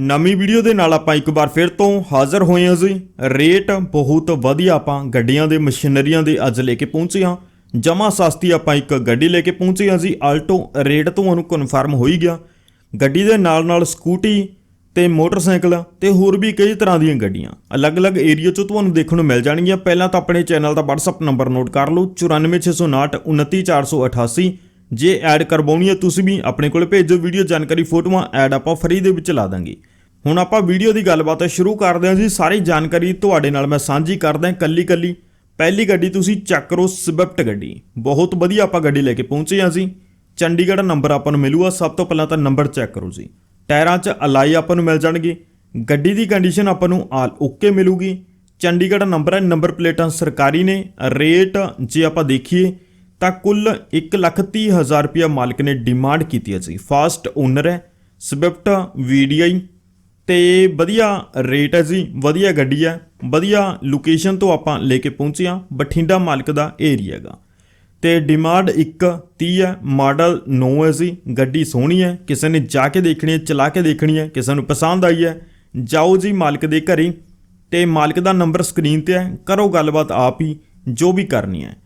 ਨਵੀਂ ਵੀਡੀਓ ਦੇ ਨਾਲ ਆਪਾਂ ਇੱਕ ਵਾਰ ਫਿਰ ਤੋਂ ਹਾਜ਼ਰ ਹੋਏ ਹਾਂ ਜੀ। ਰੇਟ ਬਹੁਤ ਵਧੀਆ ਆਪਾਂ ਗੱਡੀਆਂ ਦੇ, ਮਸ਼ੀਨਰੀਆਂ ਦੇ ਅੱਜ ਲੈ ਕੇ ਪਹੁੰਚੇ ਹਾਂ। ਜਮਾ ਸਸਤੀ ਆਪਾਂ ਇੱਕ ਗੱਡੀ ਲੈ ਕੇ ਪਹੁੰਚੇ ਹਾਂ ਜੀ। ਆਲਟੋ ਰੇਟ ਤੁਹਾਨੂੰ ਕਨਫਰਮ ਹੋ ਹੀ ਗਿਆ। ਗੱਡੀ ਦੇ ਨਾਲ ਨਾਲ ਸਕੂਟੀ ਤੇ ਮੋਟਰਸਾਈਕਲ ਤੇ ਹੋਰ ਵੀ ਕਈ ਤਰ੍ਹਾਂ ਦੀਆਂ ਗੱਡੀਆਂ। ਅਲੱਗ-ਅਲੱਗ ਏਰੀਆ 'ਚੋਂ ਤੁਹਾਨੂੰ ਦੇਖਣ ਨੂੰ ਮਿਲ ਜਾਣਗੀਆਂ। ਪਹਿਲਾਂ ਤਾਂ ਆਪਣੇ ਚੈਨਲ ਦਾ WhatsApp ਨੰਬਰ ਨੋਟ ਕਰ ਲਓ। 94659 29488 ਜੇ ਐਡ ਕਰਵਾਉਣੀ ਹੈ, ਤੁਸੀਂ ਵੀ ਆਪਣੇ ਕੋਲ ਭੇਜੋ। ਵੀਡੀਓ ਜਾਣਕਾਰੀ ਫੋਟੋਆਂ ਐਡ ਆਪਾਂ ਫਰੀ ਦੇ ਵਿੱਚ ਲਾ ਦਾਂਗੇ। ਹੁਣ ਆਪਾਂ ਵੀਡੀਓ ਦੀ ਗੱਲਬਾਤ ਸ਼ੁਰੂ ਕਰਦੇ ਹਾਂ ਜੀ। ਸਾਰੀ ਜਾਣਕਾਰੀ ਤੁਹਾਡੇ ਨਾਲ ਮੈਂ ਸਾਂਝੀ ਕਰਦਾ ਹਾਂ ਕੱਲੀ ਕੱਲੀ ਪਹਿਲੀ ਗੱਡੀ ਤੁਸੀਂ ਚੈੱਕ ਕਰੋ ਸਵਿਫਟ ਗੱਡੀ। ਬਹੁਤ ਵਧੀਆ ਆਪਾਂ ਗੱਡੀ ਲੈ ਕੇ ਪਹੁੰਚੇ ਹਾਂ ਜੀ। ਚੰਡੀਗੜ੍ਹ ਨੰਬਰ ਆਪਾਂ ਨੂੰ ਮਿਲੂਗਾ। ਸਭ ਤੋਂ ਪਹਿਲਾਂ ਤਾਂ ਨੰਬਰ ਚੈੱਕ ਕਰੋ ਜੀ। ਟਾਇਰਾਂ 'ਚ ਅਲਾਈ ਆਪਾਂ ਨੂੰ ਮਿਲ ਜਾਣਗੇ। ਗੱਡੀ ਦੀ ਕੰਡੀਸ਼ਨ ਆਪਾਂ ਨੂੰ ਆਲ ਓਕੇ ਮਿਲੂਗੀ। ਚੰਡੀਗੜ੍ਹ ਨੰਬਰ ਹੈ, ਨੰਬਰ ਪਲੇਟਾਂ ਸਰਕਾਰੀ ਨੇ। ਰੇਟ ਜੇ ਆਪਾਂ ਦੇਖੀਏ, ਤਾਂ ਕੁੱਲ 130000 ਰੁਪਇਆ ਮਾਲਕ ਨੇ ਡਿਮਾਂਡ ਕੀਤੀ ਹੈ ਜੀ। ਫਾਸਟ ਓਨਰ ਹੈ, ਸਵਿਫਟ ਵੀਡੀਆਈ ਤੇ ਵਧੀਆ ਰੇਟ ਹੈ ਜੀ, ਵਧੀਆ ਗੱਡੀ ਹੈ, ਵਧੀਆ ਲੋਕੇਸ਼ਨ ਤੋਂ ਆਪਾਂ ਲੈ ਕੇ ਪਹੁੰਚੇ ਹਾਂ, ਬਠਿੰਡਾ ਮਾਲਕ ਦਾ ਏਰੀਆ ਹੈਗਾ। ਤੇ ਡਿਮਾਂਡ 130 ਹੈ ਮਾਡਲ 9 ਹੈ ਜੀ, ਗੱਡੀ ਸੋਹਣੀ ਹੈ, ਕਿਸੇ ਨੇ ਜਾ ਕੇ ਦੇਖਣੀ ਹੈ, ਚਲਾ ਕੇ ਦੇਖਣੀ ਹੈ, ਕਿਸੇ ਨੂੰ ਪਸੰਦ ਆਈ ਹੈ, ਜਾਓ ਜੀ ਮਾਲਕ ਦੇ ਘਰੇ। ਤੇ ਮਾਲਕ ਦਾ ਨੰਬਰ ਸਕਰੀਨ ਤੇ ਹੈ, ਕਰੋ ਗੱਲਬਾਤ ਆਪ ਹੀ, ਜੋ ਵੀ ਕਰਨੀ ਹੈ।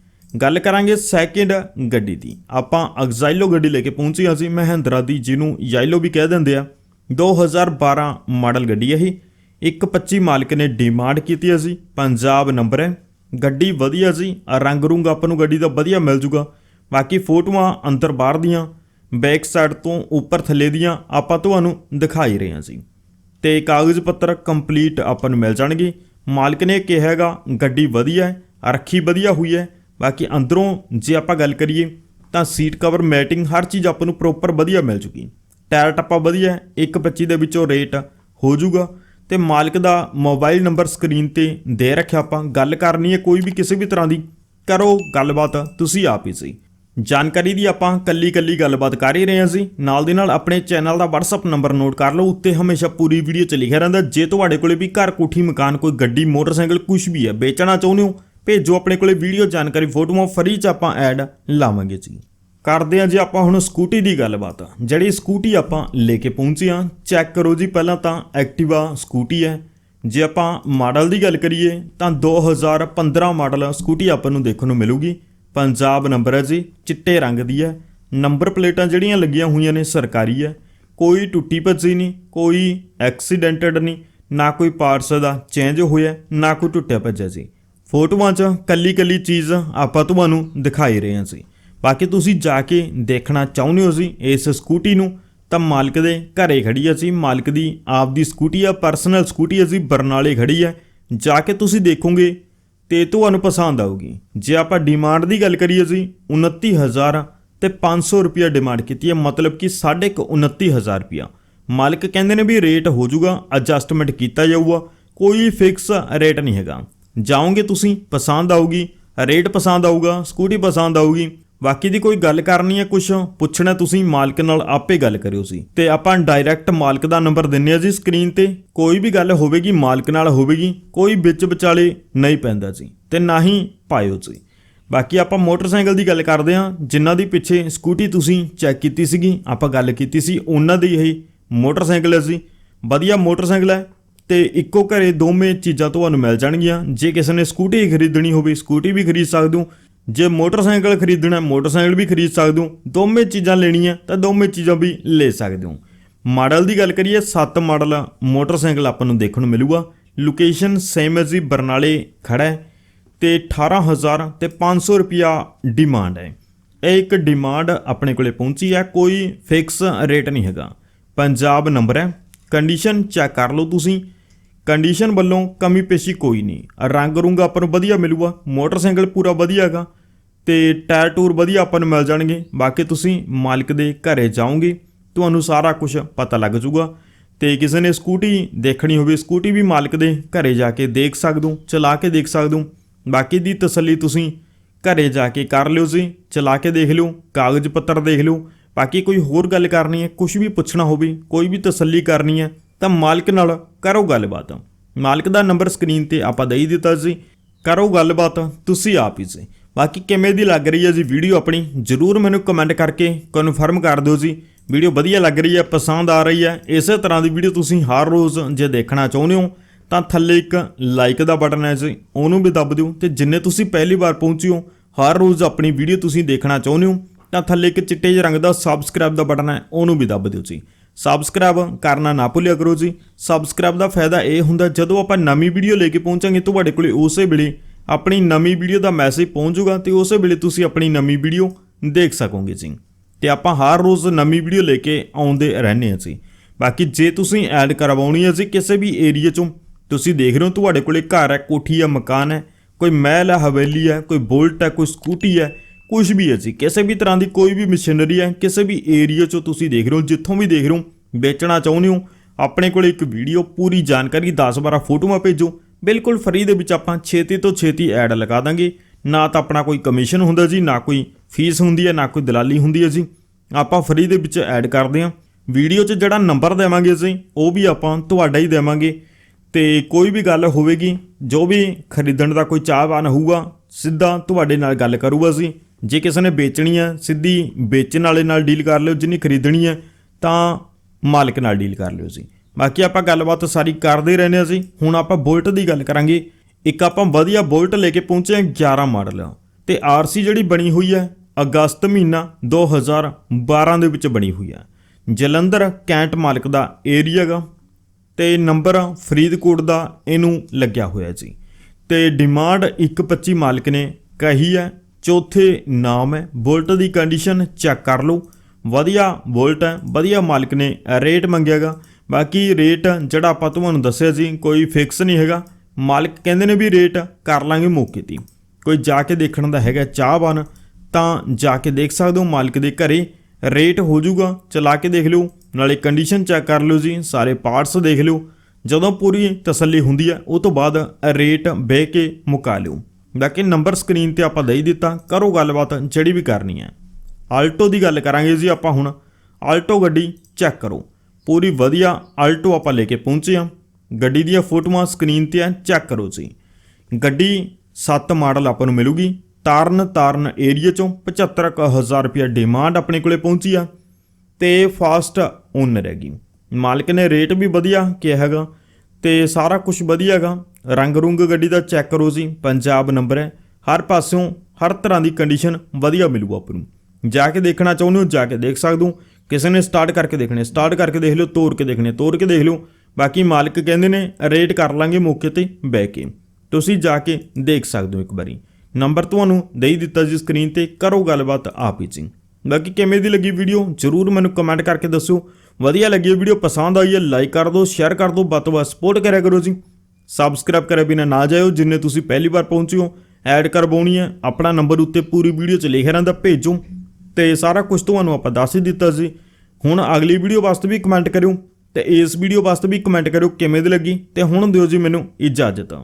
ਗੱਲ ਕਰਾਂਗੇ ਸੈਕਿੰਡ ਗੱਡੀ ਦੀ। ਆਪਾਂ ਐਗਜ਼ਾਈਲੋ ਗੱਡੀ ਲੈ ਕੇ ਪਹੁੰਚੀ ਹਾਂ ਜੀ, ਮਹਿੰਦਰਾ ਦੀ, ਜਿਹਨੂੰ ਯਾਈਲੋ ਵੀ ਕਹਿ ਦਿੰਦੇ ਆ। 2012 ਮਾਡਲ ਗੱਡੀ ਹੈ ਇਹ 125 ਮਾਲਕ ਨੇ ਡਿਮਾਂਡ ਕੀਤੀ ਹੈ ਜੀ। ਪੰਜਾਬ ਨੰਬਰ ਹੈ। ਗੱਡੀ ਵਧੀਆ ਜੀ। ਰੰਗ ਰੁੰਗ ਆਪਾਂ ਨੂੰ ਗੱਡੀ ਦਾ ਵਧੀਆ ਮਿਲ ਜੂਗਾ। ਬਾਕੀ ਫੋਟੋਆਂ ਅੰਦਰ ਬਾਹਰ ਦੀਆਂ ਬੈਕ ਸਾਈਡ ਤੋਂ ਉੱਪਰ ਥੱਲੇ ਦੀਆਂ ਆਪਾਂ ਤੁਹਾਨੂੰ ਦਿਖਾਈ ਰਹੇ ਹਾਂ ਜੀ। ਤੇ ਕਾਗਜ਼ ਪੱਤਰ ਕੰਪਲੀਟ ਆਪਾਂ ਨੂੰ ਮਿਲ ਜਾਣਗੇ। ਮਾਲਕ ਨੇ ਕਿਹਾ ਗੱਡੀ ਵਧੀਆ ਹੈ, ਰੱਖੀ ਵਧੀਆ ਹੋਈ ਹੈ। ਬਾਕੀ ਅੰਦਰੋਂ ਜੇ ਆਪਾਂ ਗੱਲ ਕਰੀਏ ਤਾਂ ਸੀਟ ਕਵਰ ਮੈਟਿੰਗ ਹਰ ਚੀਜ਼ ਆਪਾਂ ਨੂੰ ਪ੍ਰੋਪਰ ਵਧੀਆ ਮਿਲ ਜੂਗੀ। ਟਾਇਰ ਟੱਪਾ ਵਧੀਆ ਹੈ 125 ਦੇ ਵਿੱਚੋਂ ਰੇਟ ਹੋ ਜਾਊਗਾ ਤੇ ਮਾਲਕ ਦਾ ਮੋਬਾਈਲ ਨੰਬਰ ਸਕਰੀਨ ਤੇ ਦੇ ਰੱਖਿਆ ਆਪਾਂ। ਗੱਲ ਕਰਨੀ ਹੈ ਕੋਈ ਵੀ ਕਿਸੇ ਵੀ ਤਰ੍ਹਾਂ ਦੀ, ਕਰੋ ਗੱਲਬਾਤ ਤੁਸੀਂ ਆਪ ਹੀ ਸਹੀ। ਜਾਣਕਾਰੀ ਦੀ ਆਪਾਂ ਕੱਲੀ ਕੱਲੀ ਗੱਲਬਾਤ ਕਰ ਹੀ ਰਹੇ ਹਾਂ ਸੀ ਨਾਲ ਦੇ ਨਾਲ ਆਪਣੇ ਚੈਨਲ ਦਾ WhatsApp ਨੰਬਰ ਨੋਟ ਕਰ ਲਓ, ਉੱਤੇ ਹਮੇਸ਼ਾ ਪੂਰੀ ਵੀਡੀਓ ਚ ਲਿਖਿਆ ਰਹਿੰਦਾ ਜੇ ਤੁਹਾਡੇ ਕੋਲੇ ਵੀ ਘਰ, ਕੋਠੀ, ਮਕਾਨ, ਕੋਈ ਗੱਡੀ, ਮੋਟਰਸਾਈਕਲ ਕੁਝ ਵੀ ਹੈ, ਵੇਚਣਾ ਚਾਹੁੰਦੇ ਹੋ, ਭੇਜੋ ਆਪਣੇ ਕੋਲੇ ਵੀਡੀਓ ਜਾਣਕਾਰੀ, ਫੋਟੋਆਂ, ਫਰੀ ਚ ਆਪਾਂ ਐਡ ਲਾਵਾਂਗੇ ਜੀ। ਕਰਦੇ ਹਾਂ ਜੀ ਆਪਾਂ ਹੁਣ ਸਕੂਟੀ ਦੀ ਗੱਲਬਾਤ। ਜਿਹੜੀ ਸਕੂਟੀ ਆਪਾਂ ਲੈ ਕੇ ਪਹੁੰਚੇ ਹਾਂ ਚੈੱਕ ਕਰੋ ਜੀ ਪਹਿਲਾਂ ਤਾਂ ਐਕਟਿਵਾ ਸਕੂਟੀ ਹੈ। ਜੇ ਆਪਾਂ ਮਾਡਲ ਦੀ ਗੱਲ ਕਰੀਏ, ਤਾਂ 2015 ਮਾਡਲ ਸਕੂਟੀ ਆਪਾਂ ਨੂੰ ਦੇਖਣ ਨੂੰ ਮਿਲੂਗੀ। ਪੰਜਾਬ ਨੰਬਰ ਹੈ ਜੀ, ਚਿੱਟੇ ਰੰਗ ਦੀ ਹੈ। ਨੰਬਰ ਪਲੇਟਾਂ ਜਿਹੜੀਆਂ ਲੱਗੀਆਂ ਹੋਈਆਂ ਨੇ ਸਰਕਾਰੀ ਹੈ। ਕੋਈ ਟੁੱਟੀ ਭੱਜੀ ਨਹੀਂ, ਕੋਈ ਐਕਸੀਡੈਂਟਡ ਨਹੀਂ, ਨਾ ਕੋਈ ਪਾਰਟਸ ਦਾ ਚੇਂਜ ਹੋਇਆ, ਨਾ ਕੋਈ ਟੁੱਟਿਆ ਭੱਜਿਆ ਜੀ। ਫੋਟੋਆਂ 'ਚ ਕੱਲੀ ਕੱਲੀ ਚੀਜ਼ ਆਪਾਂ ਤੁਹਾਨੂੰ ਦਿਖਾਈ ਰਹੇ ਹਾਂ ਜੀ। ਬਾਕੀ ਤੁਸੀਂ ਜਾ ਕੇ ਦੇਖਣਾ ਚਾਹੁੰਦੇ ਹੋ ਜੀ ਇਸ ਸਕੂਟੀ ਨੂੰ, ਤਾਂ ਮਾਲਕ ਦੇ ਘਰੇ ਖੜੀ ਹੈ ਸੀ ਮਾਲਕ ਦੀ ਆਪ ਦੀ ਸਕੂਟੀ ਆ ਪਰਸਨਲ ਸਕੂਟੀ ਹੈ ਜੀ, ਬਰਨਾਲੇ ਖੜੀ ਹੈ ਜਾ ਕੇ ਤੁਸੀਂ ਦੇਖੋਗੇ ਤੇ ਤੁਹਾਨੂੰ ਪਸੰਦ ਆਊਗੀ। ਜੇ ਆਪਾਂ ਡਿਮਾਂਡ ਦੀ ਗੱਲ ਕਰੀਏ ਜੀ 29000 ਤੇ 500 ਰੁਪਿਆ ਡਿਮਾਂਡ ਕੀਤੀ ਹੈ ਮਤਲਬ ਕਿ 29000 ਰੁਪਿਆ ਮਾਲਕ ਕਹਿੰਦੇ ਨੇ ਵੀ ਰੇਟ ਹੋ ਜਾਊਗਾ ਐਡਜਸਟਮੈਂਟ ਕੀਤਾ ਜਾਊਗਾ, ਕੋਈ ਫਿਕਸ ਰੇਟ ਨਹੀਂ ਹੈਗਾ। ਜਾਓਗੇ ਤੁਸੀਂ, ਪਸੰਦ ਆਊਗੀ ਰੇਟ ਪਸੰਦ ਆਊਗਾ, ਸਕੂਟੀ ਪਸੰਦ ਆਊਗੀ ਬਾਕੀ ਦੀ ਕੋਈ ਗੱਲ ਕਰਨੀ ਹੈ ਕੁਝ ਪੁੱਛਣਾ ਤੁਸੀਂ ਮਾਲਕ ਨਾਲ ਆਪੇ ਗੱਲ ਕਰਿਓ ਸੀ। ਤੇ ਆਪਾਂ ਡਾਇਰੈਕਟ ਮਾਲਕ ਦਾ ਨੰਬਰ ਦਿੰਨੇ ਆ ਜੀ ਸਕਰੀਨ ਤੇ। ਕੋਈ ਵੀ ਗੱਲ ਹੋਵੇਗੀ, ਮਾਲਕ ਨਾਲ ਹੋਵੇਗੀ, ਕੋਈ ਵਿੱਚ ਵਿਚਾਲੇ ਨਹੀਂ ਪੈਂਦਾ ਜੀ। ਤੇ ਨਾ ਹੀ ਪਾਇਓ ਜੀ। ਬਾਕੀ ਆਪਾਂ ਮੋਟਰਸਾਈਕਲ ਦੀ ਗੱਲ ਕਰਦੇ ਹਾਂ, ਜਿਨ੍ਹਾਂ ਦੀ ਪਿੱਛੇ ਸਕੂਟੀ ਤੁਸੀਂ ਚੈੱਕ ਕੀਤੀ ਸੀਗੀ, ਆਪਾਂ ਗੱਲ ਕੀਤੀ ਸੀ, ਉਹਨਾਂ ਦੀ ਇਹ ਮੋਟਰਸਾਈਕਲ ਹੈ ਜੀ। ਵਧੀਆ ਮੋਟਰਸਾਈਕਲ ਹੈ ਤੇ ਇੱਕੋ ਘਰੇ ਦੋਵੇਂ ਚੀਜ਼ਾਂ ਤੁਹਾਨੂੰ ਮਿਲ ਜਾਣਗੀਆਂ। ਜੇ ਕਿਸੇ ਨੇ ਸਕੂਟੀ ਖਰੀਦਣੀ ਹੋਵੇ ਸਕੂਟੀ ਵੀ ਖਰੀਦ ਸਕਦੇ ਹੋ। ਜੇ ਮੋਟਰਸਾਈਕਲ ਖਰੀਦਣਾ ਮੋਟਰਸਾਈਕਲ ਵੀ ਖਰੀਦ ਸਕਦੇ ਹੋ। ਦੋਵੇਂ ਚੀਜ਼ਾਂ ਲੈਣੀਆਂ, ਤਾਂ ਦੋਵੇਂ ਚੀਜ਼ਾਂ ਵੀ ਲੈ ਸਕਦੇ ਹੋ। ਮਾਡਲ ਦੀ ਗੱਲ ਕਰੀਏ 7 ਮਾਡਲ ਮੋਟਰਸਾਈਕਲ ਆਪਾਂ ਨੂੰ ਦੇਖਣ ਨੂੰ ਮਿਲੂਗਾ। ਲੋਕੇਸ਼ਨ ਸੇਮ ਹੈ ਜੀ ਬਰਨਾਲੇ ਖੜਾ ਹੈ ਤੇ 18000 ਤੇ 500 ਰੁਪਿਆ ਡਿਮਾਂਡ ਹੈ। ਇਹ ਇੱਕ ਡਿਮਾਂਡ ਆਪਣੇ ਕੋਲੇ ਪਹੁੰਚੀ ਹੈ, ਕੋਈ ਫਿਕਸ ਰੇਟ ਨਹੀਂ ਹੈਗਾ। ਪੰਜਾਬ ਨੰਬਰ ਹੈ। ਕੰਡੀਸ਼ਨ ਚੈੱਕ ਕਰ ਲਓ ਤੁਸੀਂ। ਕੰਡੀਸ਼ਨ ਵੱਲੋਂ ਕਮੀ ਪੇਸ਼ੀ ਕੋਈ ਨਹੀਂ। ਰੰਗ ਰੁੰਗ ਆਪਾਂ ਨੂੰ ਵਧੀਆ ਮਿਲੂਗਾ ਮੋਟਰਸਾਈਕਲ ਪੂਰਾ ਵਧੀਆ ਹੈਗਾ, ਤੇ ਟਾਇਰ ਟੂਰ ਵਧੀਆ ਆਪਾਂ ਨੂੰ ਮਿਲ ਜਾਣਗੇ। ਬਾਕੀ ਤੁਸੀਂ ਮਾਲਕ ਦੇ ਘਰੇ ਜਾਓਗੇ, ਤੁਹਾਨੂੰ ਸਾਰਾ ਕੁਝ ਪਤਾ ਲੱਗ ਜਾਊਗਾ। ਤੇ ਕਿਸੇ ਨੇ ਸਕੂਟੀ ਦੇਖਣੀ ਹੋਵੇ ਸਕੂਟੀ ਵੀ ਮਾਲਕ ਦੇ ਘਰੇ ਜਾ ਕੇ ਦੇਖ ਸਕਦੇ ਹੋ, ਚਲਾ ਕੇ ਦੇਖ ਸਕਦੇ ਹੋ। ਬਾਕੀ ਦੀ ਤਸੱਲੀ ਤੁਸੀਂ ਘਰੇ ਜਾ ਕੇ ਕਰ ਲਿਓ ਜੀ, ਚਲਾ ਕੇ ਦੇਖ ਲਿਓ, ਕਾਗਜ਼ ਪੱਤਰ ਦੇਖ ਲਿਓ। ਬਾਕੀ ਕੋਈ ਹੋਰ ਗੱਲ ਕਰਨੀ ਹੈ ਕੁਝ ਵੀ ਪੁੱਛਣਾ ਹੋਵੇ, ਕੋਈ ਵੀ ਤਸੱਲੀ ਕਰਨੀ ਹੈ ਤਾਂ ਮਾਲਕ ਨਾਲ ਕਰੋ ਗੱਲਬਾਤ। ਮਾਲਕ ਦਾ ਨੰਬਰ ਸਕਰੀਨ ਤੇ ਆਪਾਂ ਦੇ ਦਿੱਤਾ ਸੀ। ਕਰੋ ਗੱਲਬਾਤ, ਤੁਸੀਂ ਆਪ ਹੀ ਸੀ। ਬਾਕੀ ਕਿਵੇਂ ਦੀ ਲੱਗ ਰਹੀ ਹੈ ਜੀ ਵੀਡੀਓ ਆਪਣੀ, ਜਰੂਰ ਮੈਨੂੰ ਕਮੈਂਟ ਕਰਕੇ ਕਨਫਰਮ ਕਰ ਦਿਓ ਜੀ। ਵੀਡੀਓ ਵਧੀਆ ਲੱਗ ਰਹੀ ਹੈ, ਪਸੰਦ ਆ ਰਹੀ ਹੈ, ਇਸੇ ਤਰ੍ਹਾਂ ਦੀ ਵੀਡੀਓ ਤੁਸੀਂ ਹਰ ਰੋਜ਼ ਜੇ ਦੇਖਣਾ ਚਾਹੁੰਦੇ ਹੋ, ਤਾਂ ਥੱਲੇ ਇੱਕ ਲਾਈਕ ਦਾ ਬਟਨ ਹੈ ਜੀ, ਉਹਨੂੰ ਵੀ ਦੱਬ ਦਿਓ। ਤੇ ਜਿੰਨੇ ਤੁਸੀਂ ਪਹਿਲੀ ਵਾਰ ਪਹੁੰਚੇ ਹੋ, ਹਰ ਰੋਜ਼ ਆਪਣੀ ਵੀਡੀਓ ਤੁਸੀਂ ਦੇਖਣਾ ਚਾਹੁੰਦੇ ਹੋ, ਤਾਂ ਥੱਲੇ ਇੱਕ ਚਿੱਟੇ ਜਿਹੇ ਰੰਗ ਦਾ ਸਬਸਕ੍ਰਾਈਬ ਦਾ ਬਟਨ ਹੈ, ਉਹਨੂੰ ਵੀ ਦੱਬ ਦਿਓ ਜੀ। ਸਬਸਕ੍ਰਾਈਬ ਕਰਨਾ ਨਾ ਭੁੱਲਿਆ ਕਰੋ ਜੀ। ਸਬਸਕ੍ਰਾਈਬ ਦਾ ਫਾਇਦਾ ਇਹ ਹੁੰਦਾ, ਜਦੋਂ ਆਪਾਂ ਨਵੀਂ ਵੀਡੀਓ ਲੈ ਕੇ ਪਹੁੰਚਾਂਗੇ ਤੁਹਾਡੇ ਕੋਲੇ ਉਸੇ ਵੇਲੇ ਆਪਣੀ ਨਵੀਂ ਵੀਡੀਓ ਦਾ ਮੈਸੇਜ ਪਹੁੰਚ ਜਾਊਗਾ ਤੇ ਉਸੇ ਵੇਲੇ ਤੁਸੀਂ ਆਪਣੀ ਨਵੀਂ ਵੀਡੀਓ ਦੇਖ ਸਕੋਗੇ ਜੀ। ਤੇ ਆਪਾਂ ਹਰ ਰੋਜ਼ ਨਵੀਂ ਵੀਡੀਓ ਲੈ ਕੇ ਆਉਂਦੇ ਰਹਿੰਦੇ ਹਾਂ ਜੀ। ਬਾਕੀ ਜੇ ਤੁਸੀਂ ਐਡ ਕਰਵਾਉਣੀ ਹੈ ਜੀ ਕਿਸੇ ਵੀ ਏਰੀਆ ਚੋਂ, ਤੁਸੀਂ ਦੇਖ ਰਹੇ ਹੋ ਤੁਹਾਡੇ ਕੋਲੇ ਘਰ ਹੈ, ਕੋਠੀ ਹੈ, ਮਕਾਨ ਹੈ, ਕੋਈ ਮਹਿਲ ਹੈ, ਹਵੇਲੀ ਹੈ, ਕੋਈ ਬੁਲਟ ਹੈ, ਕੋਈ ਸਕੂਟੀ ਹੈ ਕੁਝ ਵੀ ਹੈ ਜੀ। ਕਿਸੇ ਵੀ ਤਰ੍ਹਾਂ ਦੀ ਕੋਈ ਵੀ ਮਸ਼ੀਨਰੀ ਹੈ, ਕਿਸੇ ਵੀ ਏਰੀਆ ਚੋਂ ਤੁਸੀਂ ਦੇਖ ਰਹੇ ਹੋ, ਜਿੱਥੋਂ ਵੀ ਦੇਖ ਰਹੇ ਹੋ, ਵੇਚਣਾ ਚਾਹੁੰਦੇ ਹੋ, ਆਪਣੇ ਕੋਲ ਇੱਕ ਵੀਡੀਓ ਪੂਰੀ ਜਾਣਕਾਰੀ 10-12 ਫੋਟੋਆਂ ਭੇਜੋ। ਬਿਲਕੁਲ ਫਰੀ ਦੇ ਵਿੱਚ ਆਪਾਂ ਛੇਤੀ ਤੋਂ ਛੇਤੀ ਐਡ ਲਗਾ ਦਾਂਗੇ। ਨਾ ਤਾਂ ਆਪਣਾ ਕੋਈ ਕਮਿਸ਼ਨ ਹੁੰਦਾ ਜੀ, ਨਾ ਕੋਈ ਫੀਸ ਹੁੰਦੀ ਹੈ, ਨਾ ਕੋਈ ਦਲਾਲੀ ਹੁੰਦੀ ਹੈ ਜੀ। ਆਪਾਂ ਫਰੀ ਦੇ ਵਿੱਚ ਐਡ ਕਰਦੇ ਹਾਂ। ਵੀਡੀਓ 'ਚ ਜਿਹੜਾ ਨੰਬਰ ਦੇਵਾਂਗੇ ਅਸੀਂ, ਉਹ ਵੀ ਆਪਾਂ ਤੁਹਾਡਾ ਹੀ ਦੇਵਾਂਗੇ। ਤੇ ਕੋਈ ਵੀ ਗੱਲ ਹੋਵੇਗੀ, ਜੋ ਵੀ ਖਰੀਦਣ ਦਾ ਕੋਈ ਚਾਹਵਾਨ ਹੋਊਗਾ, ਸਿੱਧਾ ਤੁਹਾਡੇ ਨਾਲ ਗੱਲ ਕਰੂਗਾ ਸੀ ਜੇ ਕਿਸੇ ਨੇ ਵੇਚਣੀ ਹੈ ਸਿੱਧੀ ਵੇਚਣ ਵਾਲੇ ਨਾਲ ਡੀਲ ਕਰ ਲਿਓ ਜਿੰਨੀ ਖਰੀਦਣੀ ਹੈ ਤਾਂ ਮਾਲਕ ਨਾਲ ਡੀਲ ਕਰ ਲਿਓ ਜੀ। ਬਾਕੀ ਆਪਾਂ ਗੱਲਬਾਤ ਸਾਰੀ ਕਰਦੇ ਰਹਿੰਦੇ ਹਾਂ ਸੀ ਹੁਣ ਆਪਾਂ ਬੁਲਟ ਦੀ ਗੱਲ ਕਰਾਂਗੇ। ਇੱਕ ਆਪਾਂ ਵਧੀਆ ਬੁਲਟ ਲੈ ਕੇ ਪਹੁੰਚੇ ਹਾਂ 11 ਮਾਡਲ ਤੇ ਆਰਸੀ ਜਿਹੜੀ ਬਣੀ ਹੋਈ ਹੈ ਅਗਸਤ ਮਹੀਨਾ 2012 ਦੇ ਵਿੱਚ ਬਣੀ ਹੋਈ ਹੈ ਜਲੰਧਰ ਕੈਂਟ ਮਾਲਕ ਦਾ ਏਰੀਆ ਗਾ ਤੇ ਨੰਬਰ ਫਰੀਦਕੋਟ ਦਾ, ਇਹਨੂੰ ਲੱਗਿਆ ਹੋਇਆ ਜੀ। ਤੇ ਡਿਮਾਂਡ 125 ਮਾਲਕ ਨੇ ਕਹੀ ਹੈ ਚੌਥੇ ਨਾਮ ਹੈ। ਬੁਲਟ ਦੀ ਕੰਡੀਸ਼ਨ ਚੈੱਕ ਕਰ ਲਓ। ਵਧੀਆ ਬੁਲਟ ਹੈ, ਵਧੀਆ ਮਾਲਕ ਨੇ ਰੇਟ ਮੰਗਿਆਗਾ ਬਾਕੀ ਰੇਟ ਜਿਹੜਾ ਆਪਾਂ ਤੁਹਾਨੂੰ ਦੱਸਿਆ ਸੀ, ਕੋਈ ਫਿਕਸ ਨਹੀਂ ਹੈਗਾ। ਮਾਲਕ ਕਹਿੰਦੇ ਨੇ ਵੀ ਰੇਟ ਕਰ ਲਾਂਗੇ ਮੌਕੇ ਤੇ। ਕੋਈ ਜਾ ਕੇ ਦੇਖਣ ਦਾ ਹੈਗਾ ਚਾਹਵਾਨ, ਤਾਂ ਜਾ ਕੇ ਦੇਖ ਸਕਦੇ ਹੋ ਮਾਲਕ ਦੇ ਘਰੇ। ਰੇਟ ਹੋ ਜਾਊਗਾ, ਚਲਾ ਕੇ ਦੇਖ ਲਿਓ। ਨਾਲੇ ਕੰਡੀਸ਼ਨ ਚੈੱਕ ਕਰ ਲਿਓ ਜੀ, ਸਾਰੇ ਪਾਰਟਸ ਦੇਖ ਲਿਓ। ਜਦੋਂ ਪੂਰੀ ਤਸੱਲੀ ਹੁੰਦੀ ਹੈ, ਉਹ ਤੋਂ ਬਾਅਦ ਰੇਟ ਬਹਿ ਕੇ ਮੁਕਾ ਲਿਓ। ਬਾਕੀ ਨੰਬਰ ਸਕਰੀਨ ਤੇ ਆਪਾਂ ਦੇ ਹੀ ਦਿੱਤਾ, ਕਰੋ ਗੱਲਬਾਤ ਜਿਹੜੀ ਵੀ ਕਰਨੀ ਹੈ। ਆਲਟੋ ਦੀ ਗੱਲ ਕਰਾਂਗੇ ਜੀ ਆਪਾਂ ਹੁਣ। ਆਲਟੋ ਗੱਡੀ ਚੈੱਕ ਕਰੋ। ਪੂਰੀ ਵਧੀਆ ਆਲਟੋ ਆਪਾਂ ਲੈ ਕੇ ਪਹੁੰਚੇ ਹਾਂ। ਗੱਡੀ ਦੀਆਂ ਫੋਟੋਆਂ ਸਕਰੀਨ ਤੇ ਆ ਚੈੱਕ ਕਰੋ ਜੀ। ਗੱਡੀ 7 ਮਾਡਲ ਆਪਾਂ ਨੂੰ ਮਿਲੂਗੀ। ਤਾਰਨ ਤਾਰਨ ਏਰੀਆ ਚੋਂ 75000 ਰੁਪਏ ਡਿਮਾਂਡ ਆਪਣੇ ਕੋਲੇ ਪਹੁੰਚੀ ਆ। ਤੇ ਫਾਸਟ ਓਨਰ ਹੈਗੀ। ਮਾਲਕ ਨੇ ਰੇਟ ਵੀ ਵਧੀਆ ਕਿਹਾ ਹੈਗਾ। ਤੇ ਸਾਰਾ ਕੁਝ ਵਧੀਆ ਹੈਗਾ। ਰੰਗ ਰੁੰਗ ਗੱਡੀ ਦਾ ਚੈੱਕ ਕਰੋ ਜੀ, ਪੰਜਾਬ ਨੰਬਰ ਹੈ। ਹਰ ਪਾਸਿਓਂ ਹਰ ਤਰ੍ਹਾਂ ਦੀ ਕੰਡੀਸ਼ਨ ਵਧੀਆ ਮਿਲੂ ਆਪ ਨੂੰ। ਜਾ ਕੇ ਦੇਖਣਾ ਚਾਹੁੰਦੇ ਹੋ, ਜਾ ਕੇ ਦੇਖ ਸਕਦੇ ਹੋ। ਕਿਸੇ ਨੇ ਸਟਾਰਟ ਕਰਕੇ ਦੇਖਣੇ ਸਟਾਰਟ ਕਰਕੇ ਦੇਖ ਲਿਓ, ਤੋੜ ਕੇ ਦੇਖਣੇ, ਤੋੜ ਕੇ ਦੇਖ ਲਿਓ। ਬਾਕੀ ਮਾਲਕ ਕਹਿੰਦੇ ਨੇ ਰੇਟ ਕਰ ਲਾਂਗੇ ਮੌਕੇ ਤੇ ਬਹਿ ਕੇ। ਤੁਸੀਂ ਜਾ ਕੇ ਦੇਖ ਸਕਦੇ ਹੋ ਇੱਕ ਵਾਰੀ। ਨੰਬਰ ਤੁਹਾਨੂੰ ਦੇਈ ਦਿੱਤਾ ਜੀ ਸਕਰੀਨ ਤੇ, ਕਰੋ ਗੱਲਬਾਤ ਆਪ ਹੀ ਜੀ। ਬਾਕੀ ਕਿਵੇਂ ਦੀ ਲੱਗੀ ਵੀਡੀਓ ਜਰੂਰ ਮੈਨੂੰ ਕਮੈਂਟ ਕਰਕੇ ਦੱਸੋ ਵਧੀਆ ਲੱਗੀ ਵੀਡੀਓ ਪਸੰਦ ਆਈ ਹੈ ਲਾਈਕ ਕਰ ਦਿਓ ਸ਼ੇਅਰ ਕਰ ਦਿਓ, ਵੱਧ ਤੋਂ ਵੱਧ ਸਪੋਰਟ ਕਰਿਆ ਕਰੋ ਜੀ। ਸਬਸਕ੍ਰਾਈਬ ਕਰੇ ਬਿਨਾ ਨਾ ਜਾਇਓ, ਜਿੰਨੇ ਤੁਸੀਂ ਪਹਿਲੀ ਵਾਰ ਪਹੁੰਚੇ ਹੋ ਐਡ ਕਰਵਾਉਣੀ ਹੈ। ਆਪਣਾ ਨੰਬਰ ਉੱਤੇ ਪੂਰੀ ਵੀਡੀਓ 'ਚ ਲਿਖਿਆ ਰਹਿੰਦਾ, ਭੇਜੋ। ਤੇ ਸਾਰਾ ਕੁਝ ਤੁਹਾਨੂੰ ਆਪਾਂ ਦੱਸ ਹੀ ਦਿੱਤਾ ਸੀ। ਹੁਣ ਅਗਲੀ ਵੀਡੀਓ ਵਾਸਤੇ ਵੀ ਕਮੈਂਟ ਕਰਿਓ ਤੇ ਇਸ ਵੀਡੀਓ ਵਾਸਤੇ ਵੀ ਕਮੈਂਟ ਕਰਿਓ ਕਿਵੇਂ ਦੀ ਲੱਗੀ। ਤੇ ਹੁਣ ਦਿਓ ਜੀ ਮੈਨੂੰ ਇਜਾਜ਼ਤ।